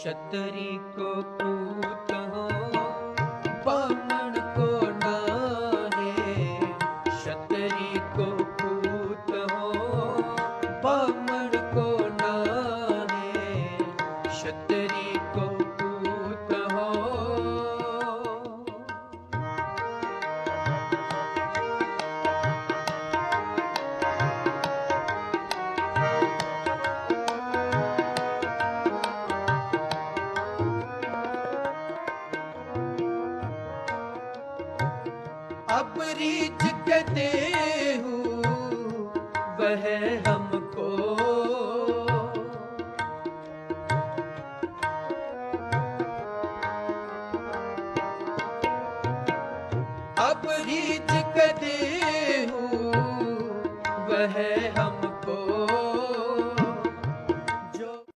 ਛਤਰੀ ਕੋ ਪੂਤ ਹੋ ਬਾਮਣ ਕੋ ਨਾਹੇ ਛਤਰੀ ਕੋ ਪੂਤ ਹੋ ਬਾਮਣ ਕੋ ਨਾਹੇ ਛਤਰੀ ਕੋ अपरीच कहते हूँ वह हमको अपरीच कहते हूँ वह